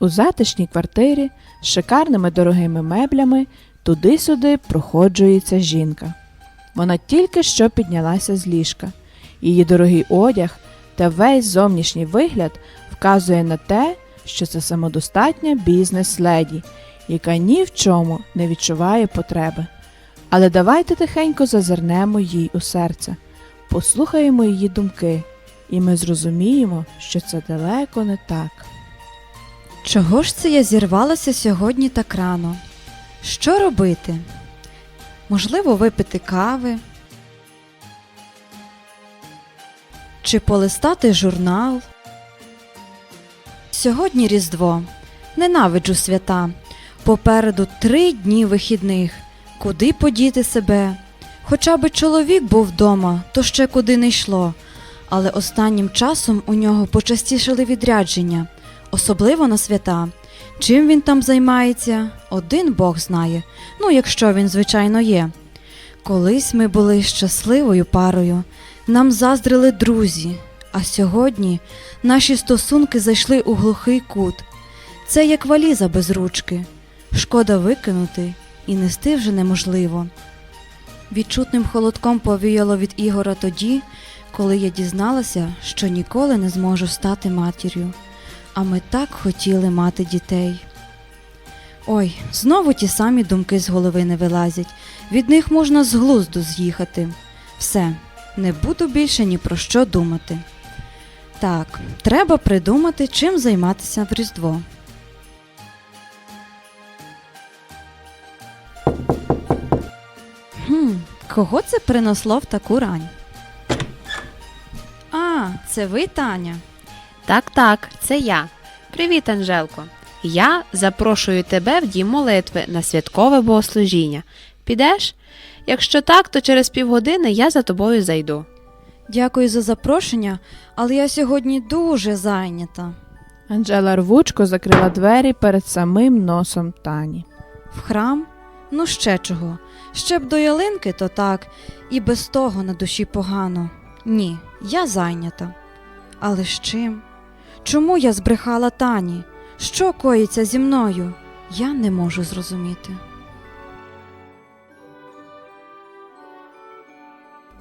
У затишній квартирі з шикарними дорогими меблями туди-сюди проходжується жінка. Вона тільки що піднялася з ліжка. Її дорогий одяг та весь зовнішній вигляд вказує на те, що це самодостатня бізнес-леді, яка ні в чому не відчуває потреби. Але давайте тихенько зазирнемо їй у серце, послухаємо її думки, і ми зрозуміємо, що це далеко не так. Чого ж це я зірвалася сьогодні так рано? Що робити? Можливо, випити кави? Чи полистати журнал? Сьогодні Різдво. Ненавиджу свята. Попереду три дні вихідних. Куди подіти себе? Хоча би чоловік був вдома, то ще куди не йшло. Але останнім часом у нього почастішали відрядження особливо на свята. Чим він там займається, один Бог знає, ну якщо він, звичайно, є. Колись ми були щасливою парою, нам заздрили друзі, а сьогодні наші стосунки зайшли у глухий кут. Це як валіза без ручки. Шкода викинути і нести вже неможливо. Відчутним холодком повіяло від Ігора тоді, коли я дізналася, що ніколи не зможу стати матір'ю а ми так хотіли мати дітей. Ой, знову ті самі думки з голови не вилазять, від них можна з глузду з'їхати. Все, не буду більше ні про що думати. Так, треба придумати, чим займатися в Різдво. Хм, кого це принесло в таку рань? А, це ви, Таня. Так, так, це я. Привіт, Анжелко. Я запрошую тебе в дім молитви на святкове богослужіння. Підеш? Якщо так, то через півгодини я за тобою зайду. Дякую за запрошення, але я сьогодні дуже зайнята. Анжела рвучко закрила двері перед самим носом Тані. В храм? Ну ще чого. Ще б до ялинки, то так, і без того на душі погано. Ні, я зайнята. Але з чим? Чому я збрехала Тані? Що коїться зі мною? Я не можу зрозуміти.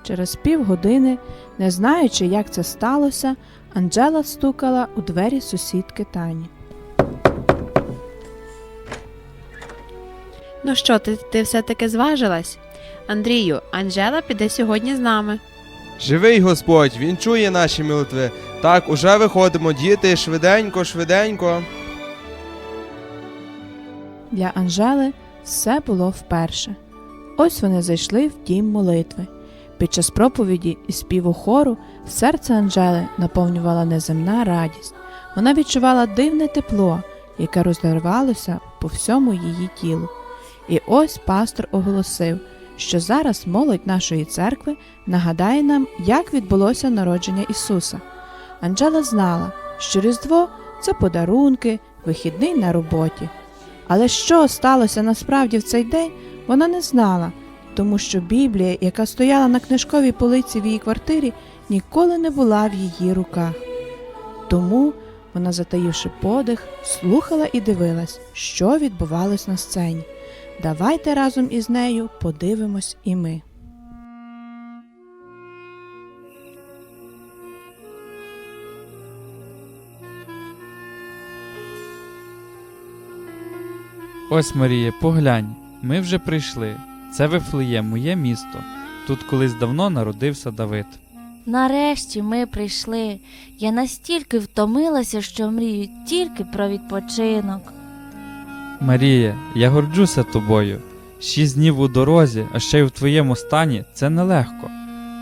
Через півгодини, не знаючи, як це сталося, Анжела стукала у двері сусідки Тані. Ну що, ти, ти все-таки зважилась? Андрію, Анжела піде сьогодні з нами. Живий Господь, Він чує наші молитви. Так, уже виходимо, діти, швиденько, швиденько. Для Анжели все було вперше. Ось вони зайшли в дім молитви. Під час проповіді і співу хору серце Анжели наповнювала неземна радість. Вона відчувала дивне тепло, яке розливалося по всьому її тілу. І ось пастор оголосив, що зараз молодь нашої церкви нагадає нам, як відбулося народження Ісуса. Анжела знала, що Різдво це подарунки, вихідний на роботі. Але що сталося насправді в цей день, вона не знала, тому що Біблія, яка стояла на книжковій полиці в її квартирі, ніколи не була в її руках. Тому вона, затаївши подих, слухала і дивилась, що відбувалось на сцені. Давайте разом із нею подивимось і ми. Ось Марія, поглянь, ми вже прийшли. Це Вифлеєм, моє місто. Тут колись давно народився Давид. Нарешті ми прийшли. Я настільки втомилася, що мрію тільки про відпочинок. Марія, я горджуся тобою. Шість днів у дорозі, а ще й в твоєму стані це нелегко.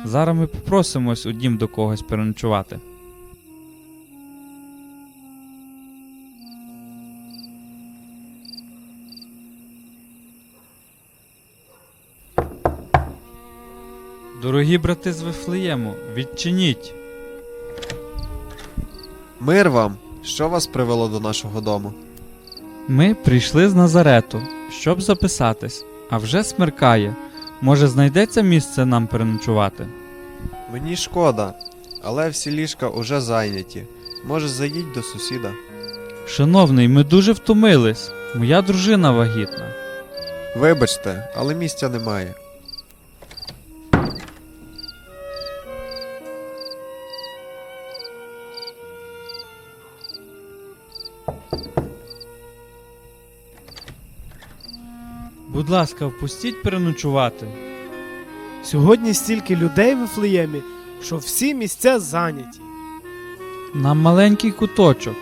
Зараз ми попросимось у дім до когось переночувати. Дорогі брати з Вифлеєму, відчиніть. Мир вам! Що вас привело до нашого дому? Ми прийшли з Назарету, щоб записатись, а вже смеркає. Може, знайдеться місце нам переночувати? Мені шкода, але всі ліжка уже зайняті. Може, заїдь до сусіда. Шановний, ми дуже втомились. Моя дружина вагітна. Вибачте, але місця немає. Будь ласка, впустіть переночувати. Сьогодні стільки людей в Вифлеємі, що всі місця зайняті. Нам маленький куточок.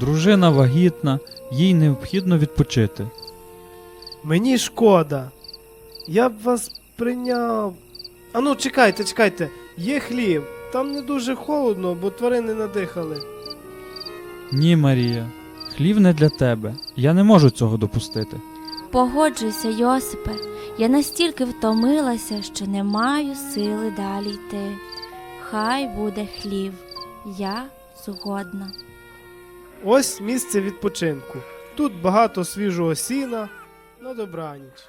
Дружина вагітна, їй необхідно відпочити. Мені шкода. Я б вас прийняв. Ану, чекайте, чекайте, є хліб. Там не дуже холодно, бо тварини надихали. Ні, Марія, хлів не для тебе. Я не можу цього допустити. Погоджуйся, Йосипе. Я настільки втомилася, що не маю сили далі йти. Хай буде хлів. Я згодна. Ось місце відпочинку. Тут багато свіжого сіна на добраніч.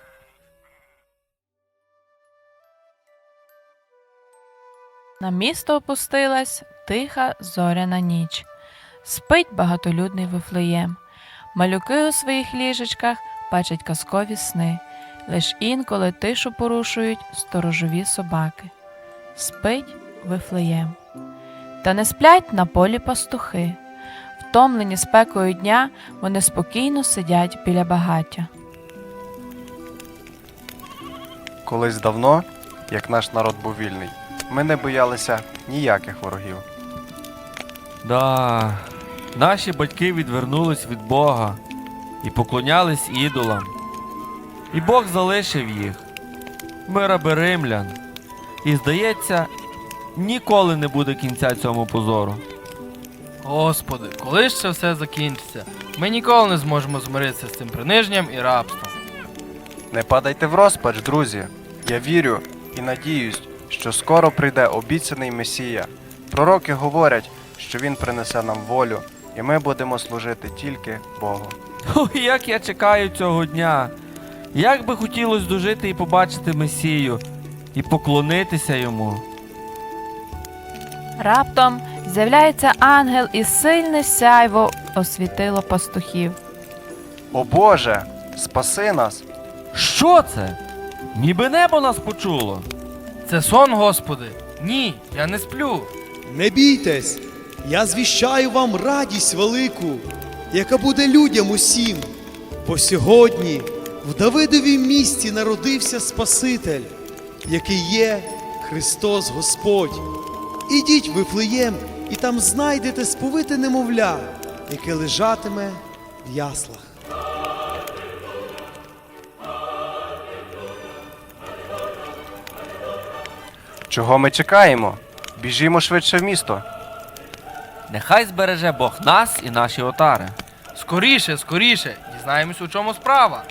На місто опустилась тиха зоряна ніч. Спить багатолюдний вифлеєм. Малюки у своїх ліжечках бачать казкові сни. Лиш інколи тишу порушують сторожові собаки. Спить вифлеєм. Та не сплять на полі пастухи. Втомлені спекою дня, вони спокійно сидять біля багаття. Колись давно, як наш народ був вільний, ми не боялися ніяких ворогів. Да, наші батьки відвернулись від Бога і поклонялись ідолам. І Бог залишив їх. Ми раби римлян. І здається, ніколи не буде кінця цьому позору. Господи, коли ж це все закінчиться? Ми ніколи не зможемо змиритися з цим приниженням і рабством. Не падайте в розпач, друзі. Я вірю і надіюсь, що скоро прийде обіцяний Месія. Пророки говорять, що він принесе нам волю, і ми будемо служити тільки Богу. Ой, як я чекаю цього дня. Як би хотілося дожити і побачити Месію, і поклонитися йому. Раптом з'являється ангел і сильне сяйво освітило пастухів. О Боже, спаси нас! Що це? Ніби небо нас почуло. Це сон, Господи. Ні, я не сплю. Не бійтесь, я звіщаю вам радість велику, яка буде людям усім. Бо сьогодні в Давидовій місті народився Спаситель, який є Христос Господь. Ідіть в Вифлеєм і там знайдете сповите немовля, яке лежатиме в яслах. Чого ми чекаємо? Біжімо швидше в місто. Нехай збереже Бог нас і наші отари. Скоріше, скоріше, дізнаємось, у чому справа.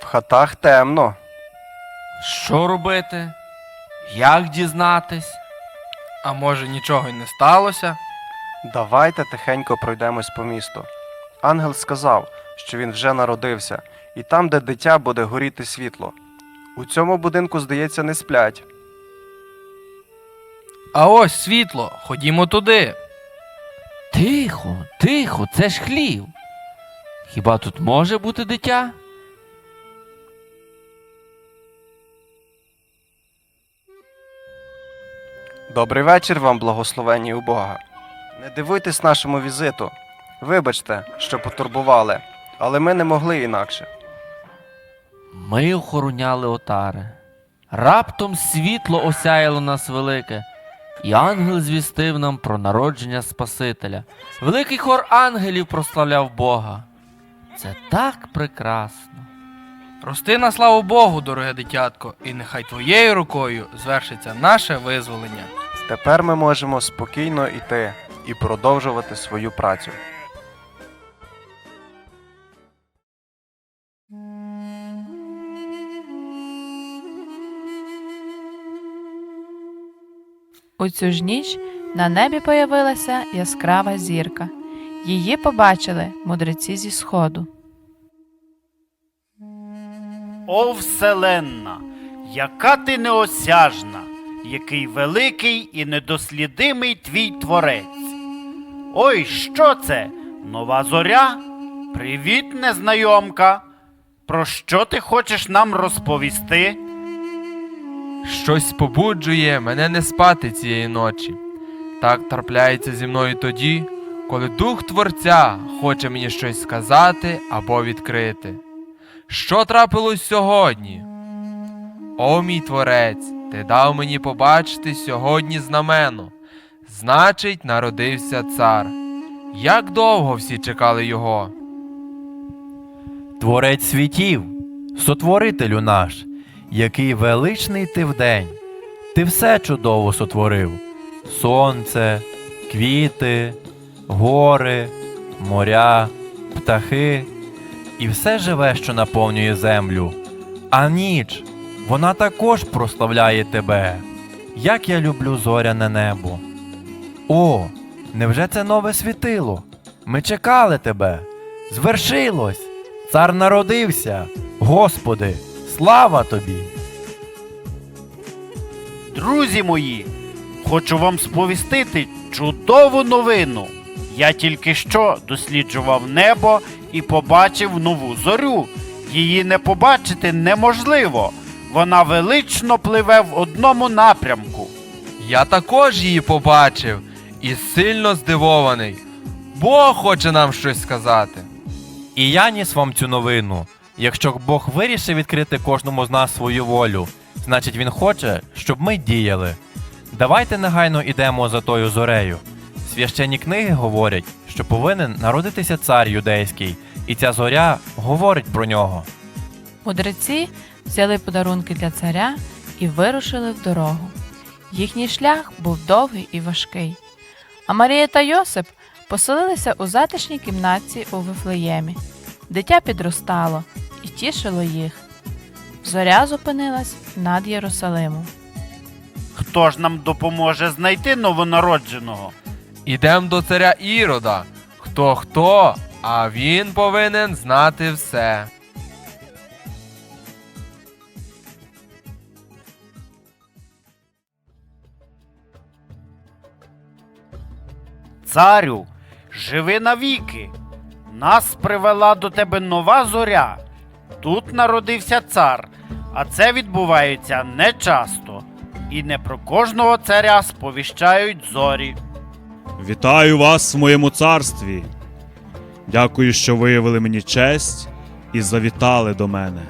В хатах темно. Що робити? Як дізнатись? А може нічого й не сталося? Давайте тихенько пройдемось по місту. Ангел сказав, що він вже народився, і там, де дитя, буде горіти світло. У цьому будинку, здається, не сплять. А ось світло, ходімо туди. Тихо, тихо, це ж хлів. Хіба тут може бути дитя? Добрий вечір вам, благословені у Бога. Не дивуйтесь нашому візиту. Вибачте, що потурбували, але ми не могли інакше. Ми охороняли отари. Раптом світло осяяло нас велике, і ангел звістив нам про народження Спасителя. Великий хор ангелів прославляв Бога. Це так прекрасно. Рости на славу Богу, дороге дитятко, і нехай твоєю рукою звершиться наше визволення. Тепер ми можемо спокійно йти і продовжувати свою працю. У цю ж ніч на небі появилася яскрава зірка. Її побачили мудреці зі сходу. О, вселенна, яка ти неосяжна, який великий і недослідимий твій творець. Ой, що це? Нова зоря? Привіт, незнайомка. Про що ти хочеш нам розповісти? Щось побуджує мене не спати цієї ночі. Так трапляється зі мною тоді, коли дух Творця хоче мені щось сказати або відкрити. Що трапилось сьогодні? О, мій творець, ти дав мені побачити сьогодні знамено. Значить, народився цар. Як довго всі чекали його? Творець світів, сотворителю наш, який величний ти вдень. Ти все чудово сотворив: сонце, квіти, гори, моря, птахи і все живе, що наповнює землю. А ніч, вона також прославляє тебе. Як я люблю зоряне небо. О, невже це нове світило? Ми чекали тебе. Звершилось! Цар народився. Господи, слава тобі! Друзі мої, хочу вам сповістити чудову новину. Я тільки що досліджував небо і побачив нову зорю. Її не побачити неможливо. Вона велично пливе в одному напрямку. Я також її побачив і сильно здивований. Бог хоче нам щось сказати. І я ніс вам цю новину. Якщо Бог вирішив відкрити кожному з нас свою волю, значить Він хоче, щоб ми діяли. Давайте негайно ідемо за тою зорею. Священні книги говорять, що повинен народитися цар юдейський, і ця зоря говорить про нього. Мудреці взяли подарунки для царя і вирушили в дорогу. Їхній шлях був довгий і важкий. А Марія та Йосип поселилися у затишній кімнатці у Вифлеємі. Дитя підростало і тішило їх. Зоря зупинилась над Єрусалимом. Хто ж нам допоможе знайти новонародженого? Ідем до царя Ірода. Хто хто, а він повинен знати все. Царю, живи навіки. Нас привела до тебе нова зоря. Тут народився цар, а це відбувається не часто. І не про кожного царя сповіщають зорі. Вітаю вас в моєму царстві. Дякую, що виявили мені честь і завітали до мене.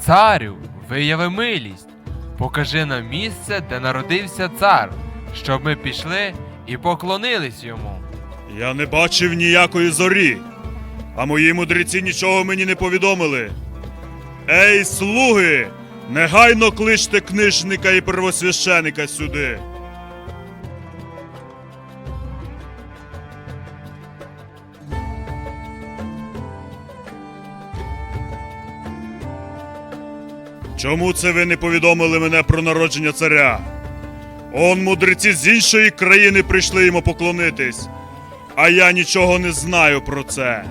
Царю, вияви милість. Покажи нам місце, де народився цар, щоб ми пішли і поклонились йому. Я не бачив ніякої зорі, а мої мудреці нічого мені не повідомили. Ей, слуги! Негайно кличте книжника і первосвященика сюди. Чому це ви не повідомили мене про народження царя? Он мудреці з іншої країни прийшли йому поклонитись, а я нічого не знаю про це.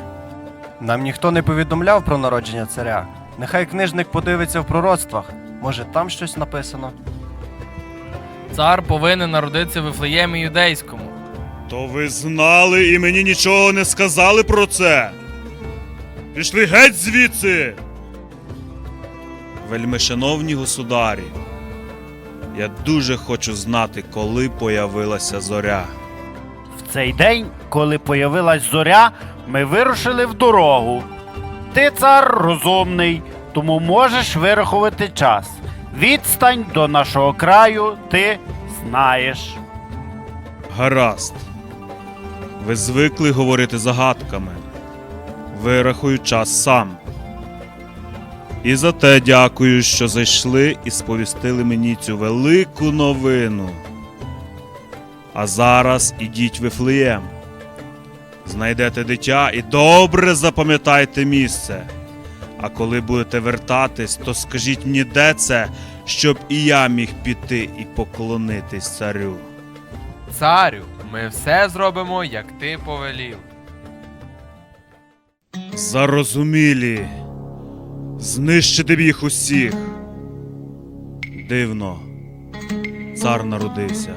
Нам ніхто не повідомляв про народження царя. Нехай книжник подивиться в пророцтвах. Може, там щось написано. Цар повинен народитися в Вифлеємі юдейському. То ви знали і мені нічого не сказали про це. Пішли геть звідси. Вельмишановні государі, я дуже хочу знати, коли появилася зоря. В цей день, коли появилась зоря, ми вирушили в дорогу. Ти, цар, розумний, тому можеш вирахувати час. Відстань до нашого краю ти знаєш. Гаразд. Ви звикли говорити загадками. Вирахую час сам. І за те дякую, що зайшли і сповістили мені цю велику новину. А зараз ідіть Вифлеєм. Знайдете дитя і добре запам'ятайте місце. А коли будете вертатись, то скажіть мені, де це, щоб і я міг піти і поклонитись царю. Царю, ми все зробимо, як ти повелів. Зарозумілі. Знищити б їх усіх. Дивно. цар народився.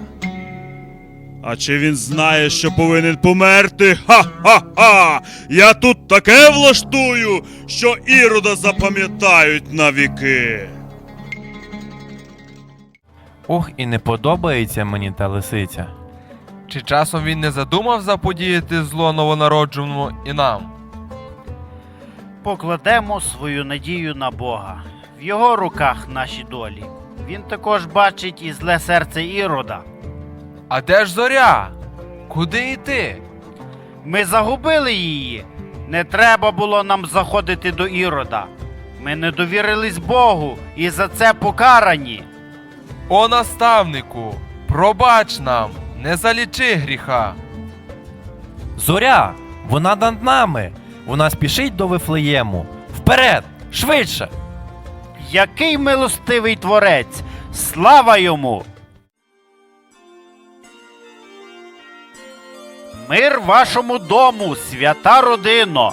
А чи він знає, що повинен померти? Ха-ха-ха! Я тут таке влаштую, що ірода запам'ятають на віки. Ох, і не подобається мені та лисиця. Чи часом він не задумав заподіяти зло новонародженому і нам? Покладемо свою надію на Бога. В його руках наші долі. Він також бачить і зле серце Ірода. А де ж зоря? Куди йти? Ми загубили її. Не треба було нам заходити до Ірода. Ми не довірились Богу і за це покарані. О наставнику, пробач нам, не залічи гріха. Зоря! Вона над нами! Вона спішить до Вифлеєму! Вперед! Швидше! Який милостивий творець! Слава йому! Мир вашому дому, свята родино!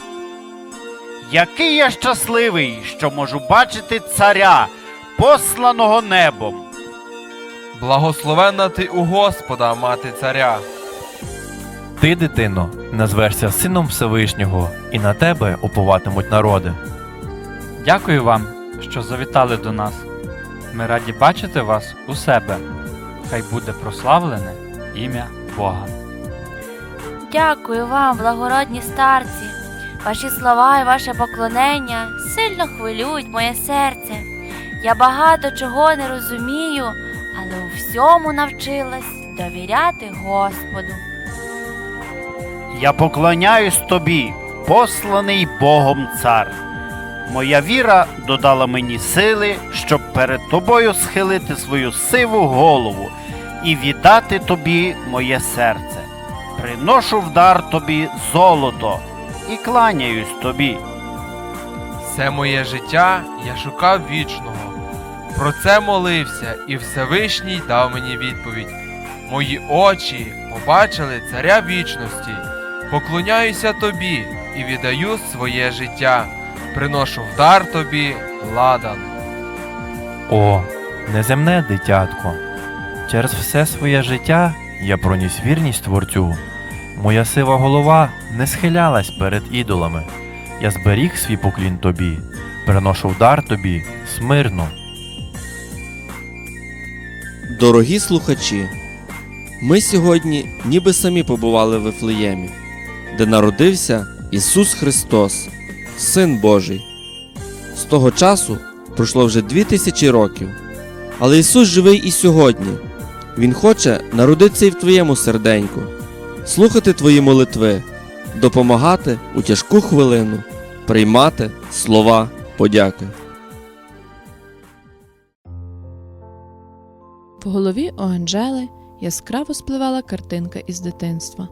Який я щасливий, що можу бачити царя, посланого небом. Благословенна ти у Господа, мати царя. Ти, дитино, назвешся сином Всевишнього, і на тебе уповатимуть народи. Дякую вам, що завітали до нас. Ми раді бачити вас у себе. Хай буде прославлене ім'я Бога. Дякую вам, благородні старці. Ваші слова і ваше поклонення сильно хвилюють моє серце. Я багато чого не розумію, але у всьому навчилась довіряти Господу. Я поклоняюсь тобі, посланий Богом цар. Моя віра додала мені сили, щоб перед тобою схилити свою сиву голову і віддати тобі моє серце. Приношу в дар тобі золото і кланяюсь тобі. Все моє життя я шукав вічного. Про це молився, і Всевишній дав мені відповідь. Мої очі побачили царя вічності. Поклоняюся тобі і віддаю своє життя. Приношу в дар тобі ладан. О, неземне дитятко. Через все своє життя я проніс вірність Творцю. Моя сива голова не схилялась перед ідолами. Я зберіг свій поклін тобі, приношу дар тобі смирно. Дорогі слухачі, ми сьогодні ніби самі побували в Вифлеємі, де народився Ісус Христос, Син Божий. З того часу пройшло вже дві тисячі років. Але Ісус живий і сьогодні. Він хоче народитися і в твоєму серденьку, слухати твої молитви, допомагати у тяжку хвилину, приймати слова подяки. В голові у Анжели яскраво спливала картинка із дитинства.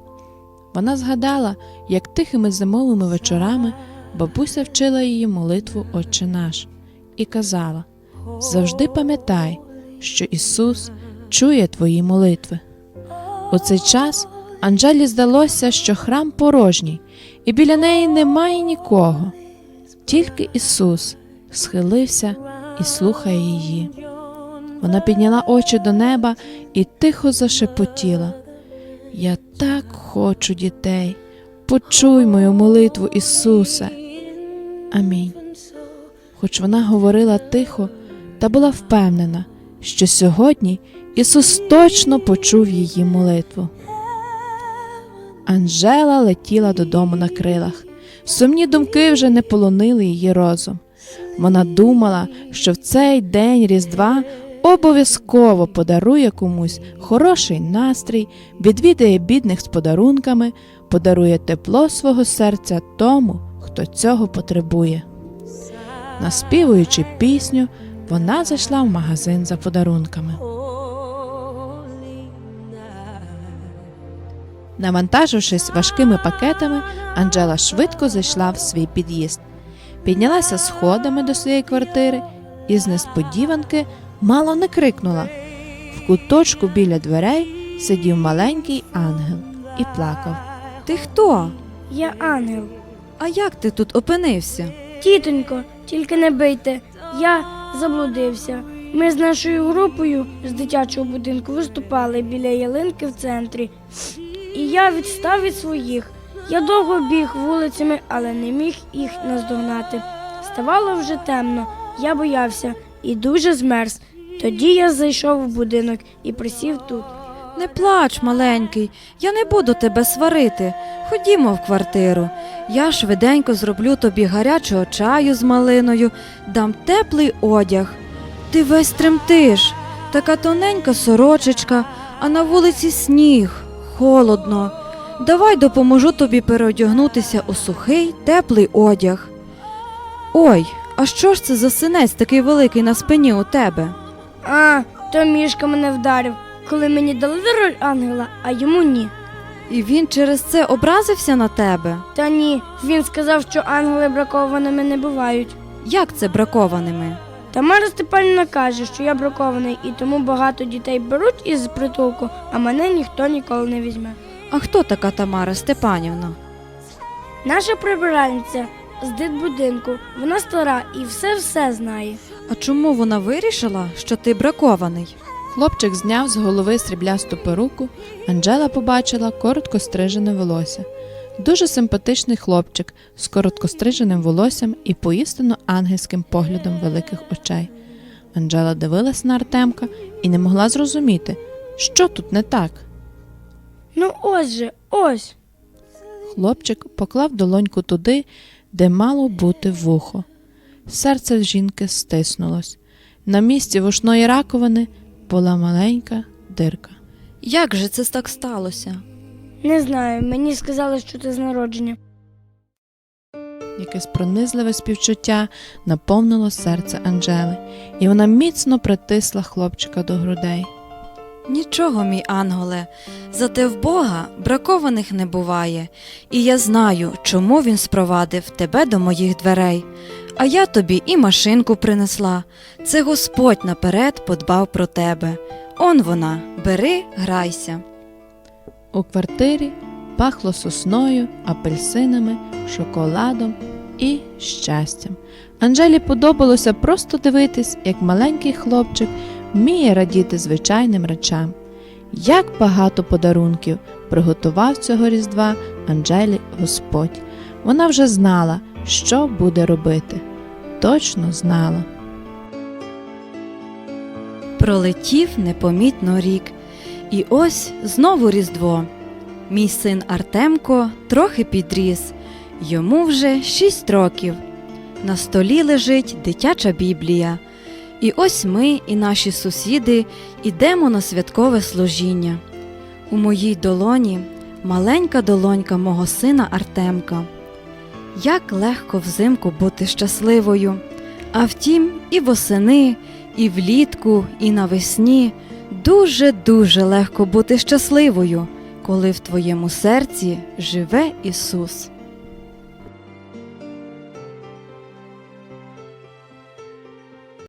Вона згадала, як тихими зимовими вечорами бабуся вчила її молитву Отче наш і казала: Завжди пам'ятай, що Ісус чує твої молитви. У цей час Анжелі здалося, що храм порожній, і біля неї немає нікого. Тільки Ісус схилився і слухає її. Вона підняла очі до неба і тихо зашепотіла. Я так хочу дітей. Почуй мою молитву, Ісусе. Амінь. Хоч вона говорила тихо та була впевнена, що сьогодні Ісус точно почув її молитву. Анжела летіла додому на крилах. Сумні думки вже не полонили її розум. Вона думала, що в цей день Різдва обов'язково подарує комусь хороший настрій, відвідає бідних з подарунками, подарує тепло свого серця тому, хто цього потребує. Наспівуючи пісню, вона зайшла в магазин за подарунками. Навантажившись важкими пакетами, Анджела швидко зайшла в свій під'їзд, піднялася сходами до своєї квартири і з несподіванки мало не крикнула. В куточку біля дверей сидів маленький ангел і плакав. Ти хто? Я ангел. А як ти тут опинився? Тітонько, тільки не бийте. Я заблудився. Ми з нашою групою з дитячого будинку виступали біля ялинки в центрі. І я відстав від своїх. Я довго біг вулицями, але не міг їх наздогнати. Ставало вже темно, я боявся і дуже змерз. Тоді я зайшов в будинок і присів тут. Не плач, маленький, я не буду тебе сварити. Ходімо в квартиру. Я швиденько зроблю тобі гарячого чаю з малиною, дам теплий одяг. Ти весь тремтиш, така тоненька сорочечка, а на вулиці сніг, холодно. Давай допоможу тобі переодягнутися у сухий, теплий одяг. Ой, а що ж це за синець такий великий на спині у тебе? А, то мішка мене вдарив, коли мені дали роль ангела, а йому ні. І він через це образився на тебе? Та ні, він сказав, що ангели бракованими не бувають. Як це бракованими? Тамара Степанівна каже, що я бракований, і тому багато дітей беруть із притулку, а мене ніхто ніколи не візьме. А хто така Тамара Степанівна? Наша прибиральниця з дитбудинку, вона стара і все-все знає. А чому вона вирішила, що ти бракований? Хлопчик зняв з голови сріблясту перуку, Анжела побачила коротко стрижене волосся. Дуже симпатичний хлопчик з короткостриженим волоссям і поістину ангельським поглядом великих очей. Анжела дивилась на Артемка і не могла зрозуміти, що тут не так. Ну ось же, ось. Хлопчик поклав долоньку туди, де мало бути вухо. Серце жінки стиснулось. На місці вушної раковини була маленька дирка. Як же це так сталося? Не знаю, мені сказали, що це з народження. Якесь пронизливе співчуття наповнило серце Анжели, і вона міцно притисла хлопчика до грудей. Нічого, мій анголе, зате в Бога бракованих не буває, і я знаю, чому він спровадив тебе до моїх дверей. А я тобі і машинку принесла. Це Господь наперед подбав про тебе. Он вона, бери, грайся. У квартирі пахло сосною, апельсинами, шоколадом і щастям. Анжелі подобалося просто дивитись, як маленький хлопчик вміє радіти звичайним речам. Як багато подарунків приготував цього різдва Анжелі Господь. Вона вже знала, що буде робити. Точно знала. Пролетів непомітно рік, і ось знову Різдво. Мій син Артемко трохи підріс, йому вже шість років. На столі лежить дитяча Біблія. І ось ми і наші сусіди ідемо на святкове служіння. У моїй долоні маленька долонька мого сина Артемка. Як легко взимку бути щасливою, а втім, і восени, і влітку, і навесні дуже-дуже легко бути щасливою, коли в твоєму серці живе Ісус.